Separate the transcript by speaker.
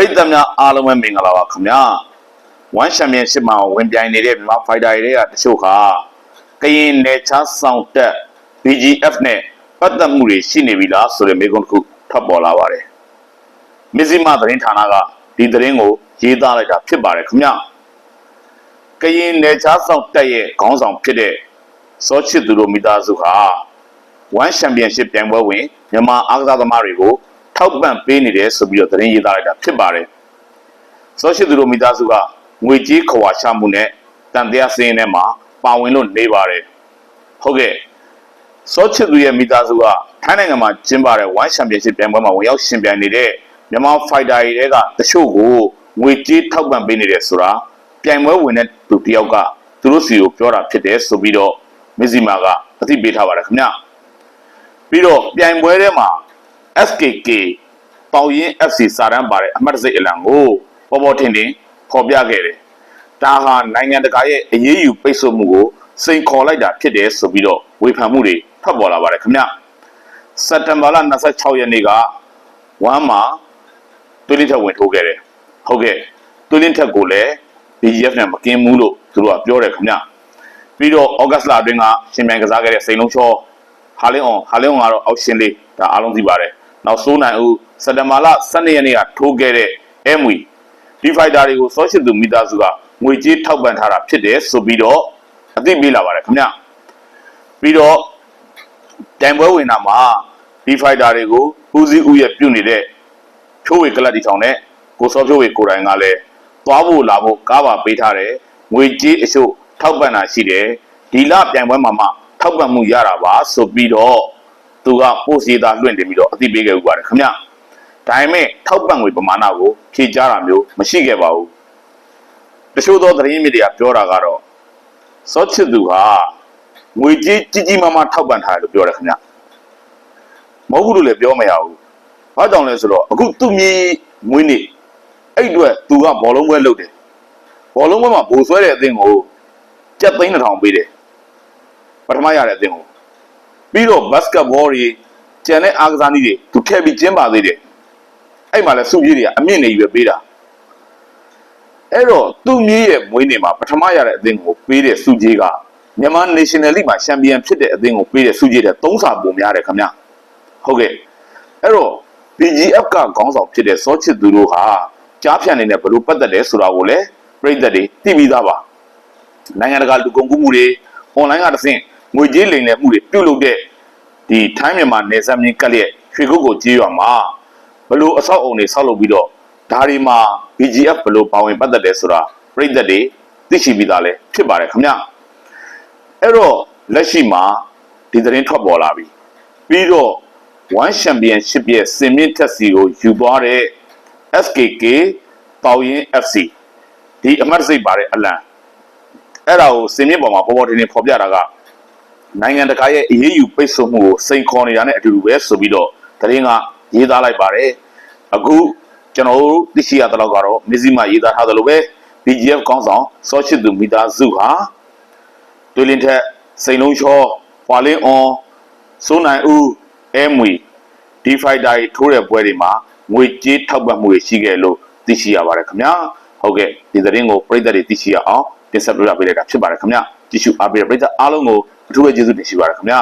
Speaker 1: ရိသတ်များအားလုံးပဲမင်္ဂလာပါခင်ဗျာဝမ်ချန်ပီယံရှစ်မှာဝင်ပြိုင်နေတဲ့မြန်မာဖိုက်တာတွေကတချို့ခါကရင်နယ်ချားဆောင်တက် BGF နဲ့ပတ်သက်မှုတွေရှိနေပြီလားဆိုတဲ့မေးခွန်းတစ်ခုထပ်ပေါ်လာပါတယ်မစ္စည်းမသတင်းဌာနကဒီသတင်းကိုရေးသားလိုက်တာဖြစ်ပါတယ်ခင်ဗျာကရင်နယ်ချားဆောင်တက်ရဲ့ခေါင်းဆောင်ဖြစ်တဲ့စောချစ်သူတို့မိသားစုဟာဝမ်ချန်ပီယံရှစ်ပြိုင်ပွဲဝင်မြန်မာအားကစားသမားတွေကို ထောက်ပံ့ပေးနေတယ်ဆိုပြီးတော့သတင်းရေးသားလိုက်တာဖြစ်ပါတယ်။စောရှိသူတို့မိသားစုကငွေကြေးခွာချမှုနဲ့တန်တရားစင်းထဲမှာပါဝင်လို့နေပါတယ်။ဟုတ်ကဲ့စောချစ်သူရဲ့မိသားစုကထိုင်းနိုင်ငံမှာကျင်းပတဲ့ဝမ်ချန်ပီယံရှစ်ပြိုင်ပွဲမှာဝင်ရောက်ရှင်ပြိုင်နေတဲ့မြန်မာဖိုက်တာတွေကတချို့ကိုငွေကြေးထောက်ပံ့ပေးနေတယ်ဆိုတာပြိုင်ပွဲဝင်တဲ့သူတယောက်ကသူတို့စီကိုပြောတာဖြစ်တယ်ဆိုပြီးတော့မဇီမာကအသိပေးထားပါတယ်ခင်ဗျ။ပြီးတော့ပြိုင်ပွဲထဲမှာ SKK ပေါင်ရင် FC စာတန်းပါတဲ့အမှတ်တစိတ်အလံကိုပေါ်ပေါ်ထင်ထင်ဖော်ပြခဲ့တယ်။ဒါဟာနိုင်ငံတကာရဲ့အရေးယူပိတ်ဆို့မှုကိုစိန်ခေါ်လိုက်တာဖြစ်တယ်ဆိုပြီးတော့ဝေဖန်မှုတွေဖတ်ပေါ်လာပါတယ်ခင်ဗျ။စက်တင်ဘာလ26ရက်နေ့ကဝမ်းမှာတွင်းလင်းထက်ဝင်ထိုးခဲ့တယ်။ဟုတ်ကဲ့တွင်းလင်းထက်ကိုလည်း BGF နဲ့မကင်းဘူးလို့သူတို့ကပြောတယ်ခင်ဗျ။ပြီးတော့ဩဂတ်စ်လအတွင်းကရှင်မြန်ကစားခဲ့တဲ့စိန်လုံးချောဟာလင်းအောင်ဟာလင်းအောင်ကတော့အောက်ရှင်လေးဒါအားလုံးသိပါတယ် နောက်စိုးနိုင်ဦးစက်တဘာလ12ရက်နေ့ကထိုးခဲ့တဲ့ MW ဒီဖိုက်တာတွေကိုစောရှိသူမိသားစုကငွေကြေးထောက်ပံ့ထားတာဖြစ်တယ်ဆိုပြီးတော့အသိပေးလာပါတယ်ခင်ဗျပြီးတော့တန်ပွဲဝင်တာမှာဒီဖိုက်တာတွေကိုဦးစီးဦးရဲ့ပြုတ်နေတဲ့ဖြိုးဝေကလပ်တီထောင်နဲ့ကိုစောဖြိုးဝေကိုယ်တိုင်ကလည်းသွားဖို့လာဖို့ကားပါပေးထားတယ်ငွေကြေးအချို့ထောက်ပံ့တာရှိတယ်ဒီလပြိုင်ပွဲမှာမှထောက်ပံ့မှုရတာပါဆိုပြီးတော့ သူကပို့စီသားလွှင့်တင်ပြီးတော့အသိပေးခဲ့ဥပါတယ်ခင်ဗျဒါပေမဲ့ထောက်ပံ့ငွေပမာဏကိုဖြေကြားတာမျိုးမရှိခဲ့ပါဘူးတချို့သောသတင်းမြစ်တွေကပြောတာကတော့စောချစ်သူဟာငွေကြေးကြီးကြီးမားမားထောက်ပံ့ထားတယ်လို့ပြောတယ်ခင်ဗျမဟုတ်ဘူးလို့လည်းပြောမရဘူးဘာကြောင့်လဲဆိုတော့အခုသူ့မြေငွေနေအဲ့အတွက်သူကဘောလုံးပွဲလုပ်တယ်ဘောလုံးပွဲမှာဘိုးဆွဲတဲ့အသင်းကိုကြက်သိန်းတစ်ထောင်ပေးတယ်ပထမရတဲ့အသင်းကို ပြီးတော့ဘတ်စကတ်ဘောတွေကျန်တဲ့အားကစားနည်းတွေသူထည့်ပြီးကျင်းပါသေးတယ်အဲ့မှာလဲစုကြီးတွေကအမြင့်နေပြီပဲပေးတာအဲ့တော့သူ့မြေးရဲ့မွေးနေ့မှာပထမရတဲ့အသင်းကိုပေးတဲ့စုကြီးကမြန်မာ National League မှာချန်ပီယံဖြစ်တဲ့အသင်းကိုပေးတဲ့စုကြီးတဲ့၃ဆပုံများတယ်ခင်ဗျဟုတ်ကဲ့အဲ့တော့ BGF ကခေါင်းဆောင်ဖြစ်တဲ့စောချစ်သူတို့ဟာကြားဖြန့်နေတဲ့ဘလို့ပတ်သက်တယ်ဆိုတာကိုလည်းပြည်သက်တွေသိပြီးသားပါနိုင်ငံတကာလူကုန်ကူးမှုတွေ online ကတဆင့် ငွေကြေးလိမ်လည်မှုတွေပြုလုပ်တဲ့ဒီထိုင်းမြန်မာနယ်စပ်မြင်းကက်လျက်ရွှေကုတ်ကိုကြေးရွာမှာဘလို့အဆောက်အုံတွေဆောက်လုပ်ပြီးတော့ဒါတွေမှာ BGF ဘလို့ပါဝင်ပတ်သက်တယ်ဆိုတာပြည်သက်တွေသိရှိပြီးသားလဲဖြစ်ပါတယ်ခင်ဗျအဲ့တော့လက်ရှိမှာဒီသတင်းထွက်ပေါ်လာပြီပြီးတော့ One Championship ရဲ့စင်မြင့်တက်စီကိုယူသွားတဲ့ SKK ပေါရင် FC ဒီအမှတ်တစိတ်ပါတဲ့အလံအဲ့ဒါကိုစင်မြင့်ပေါ်မှာပေါ်ပေါ်တင်တင်ဖော်ပြတာက နိုင်ငံတကာရဲ့အရေးယူပိတ်ဆို့မှုကိုစိန်ခေါ်နေတာနဲ့အတူတူပဲဆိုပြီးတော့သတင်းကရေးသားလိုက်ပါတယ်အခုကျွန်တော်တို့သိရှိရတဲ့လောက်ကတော့မစ္စည်းမရေးသားထားသလိုပဲ BGF ကောင်းဆောင်စောချစ်သူမိသားစုဟာတွလင်းထက်စိန်လုံးချောပွာလင်းအွန်စိုးနိုင်ဦးအဲမွေဒီဖိုက်တာတွေထိုးတဲ့ပွဲတွေမှာငွေကြေးထောက်ပံ့မှုတွေရှိခဲ့လို့သိရှိရပါတယ်ခင်ဗျာဟုတ်ကဲ့ဒီသတင်းကိုပြည်သက်တွေသိရှိရအောင်တင်ဆက်ပြပြပေးလိုက်တာဖြစ်ပါတယ်ခင်ဗျာကြည့်ရှုအားပေးတဲ့ပြည်သက်အားလုံးကို အထူးပဲကျေးဇူးတင်ရှိပါတယ်ခင်ဗျာ